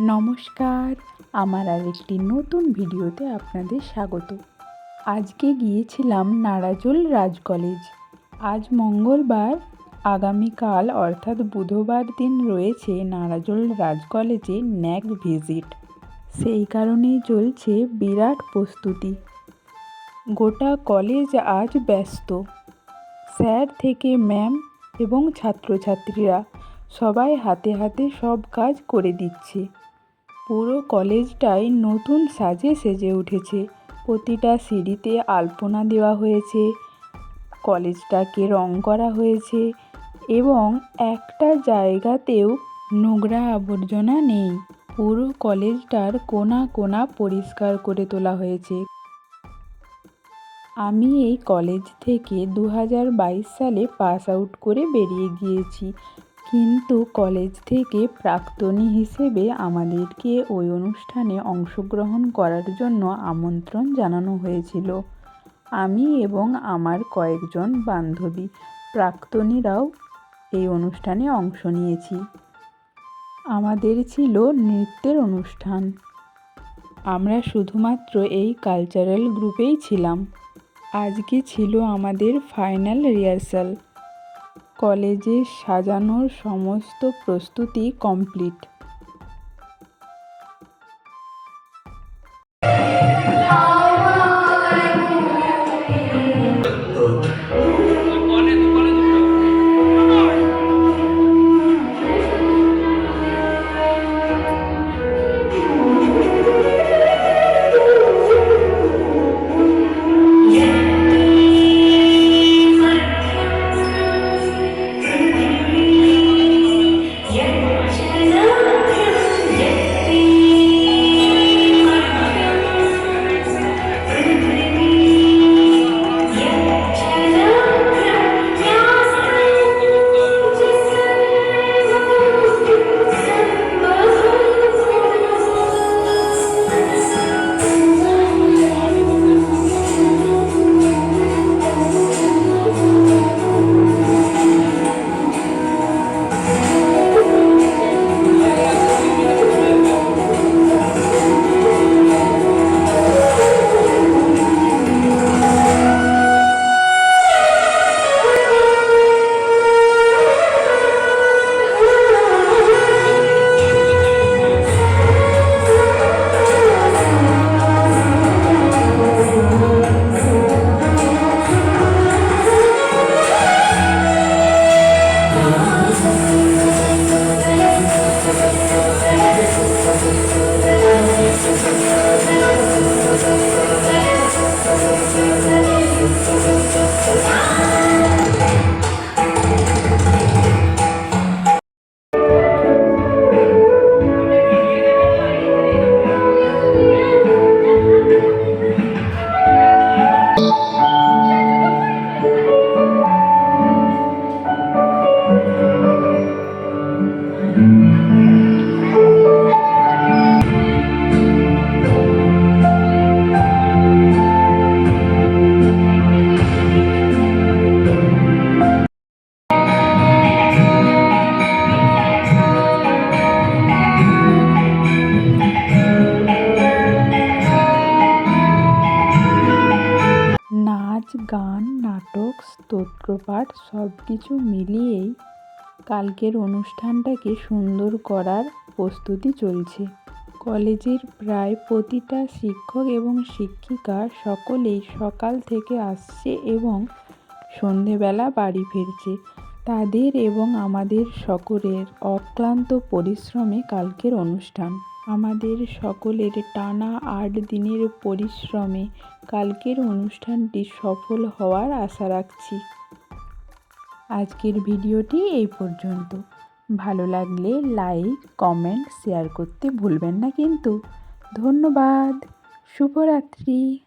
নমস্কার। আমার আর একটি নতুন ভিডিওতে আপনাদের স্বাগত। আজকে গিয়েছিলাম নারাজল রাজ কলেজ। আজ মঙ্গলবার, আগামীকাল অর্থাৎ বুধবার দিন রয়েছে নারাজল রাজ কলেজে ন্যাক ভিজিট। সেই কারণেই চলছে বিরাট প্রস্তুতি। গোটা কলেজ আজ ব্যস্ত। স্যার থেকে ম্যাম এবং ছাত্রছাত্রীরা সবাই হাতে হাতে সব কাজ করে দিচ্ছে। পুরো কলেজটাই নতুন সাজে সেজে উঠেছে। প্রতিটা সিঁড়িতে আলপনা দেওয়া হয়েছে, কলেজটাকে রং করা হয়েছে এবং একটা জায়গাতেও নোংরা আবর্জনা নেই। পুরো কলেজটার কোনা কোনা পরিষ্কার করে তোলা হয়েছে। আমি এই কলেজ থেকে দু হাজার বাইশ সালে পাস আউট করে বেরিয়ে গিয়েছি। কিন্তু কলেজ থেকে প্রাক্তনী হিসেবে আমাদেরকে ওই অনুষ্ঠানে অংশগ্রহণ করার জন্য আমন্ত্রণ জানানো হয়েছিল। আমি এবং আমার কয়েকজন বান্ধবী, প্রাক্তনীরাও এই অনুষ্ঠানে অংশ নিয়েছি। আমাদের ছিল নৃত্যের অনুষ্ঠান। আমরা শুধুমাত্র এই কালচারাল গ্রুপেই ছিলাম। আজকে ছিল আমাদের ফাইনাল রিহার্সাল। কলেজে সাজানোর সমস্ত প্রস্তুতি কমপ্লিট। নাটক, স্তোত্রপাঠ সব কিছু মিলিয়েই কালকের অনুষ্ঠানটাকে সুন্দর করার প্রস্তুতি চলছে। কলেজের প্রায় প্রতিটা শিক্ষক এবং শিক্ষিকা সকলেই সকাল থেকে আসছে এবং সন্ধেবেলা বাড়ি ফিরছে। তাদের এবং আমাদের সকলের অক্লান্ত পরিশ্রমে কালকের অনুষ্ঠান। আমাদের সকলের টানা আট দিনের পরিশ্রমে কালকের অনুষ্ঠানটি সফল হওয়ার আশা রাখছি। আজকের ভিডিওটি এই পর্যন্ত। ভালো লাগলে লাইক, কমেন্ট, শেয়ার করতে ভুলবেন না কিন্তু। ধন্যবাদ। শুভরাত্রি।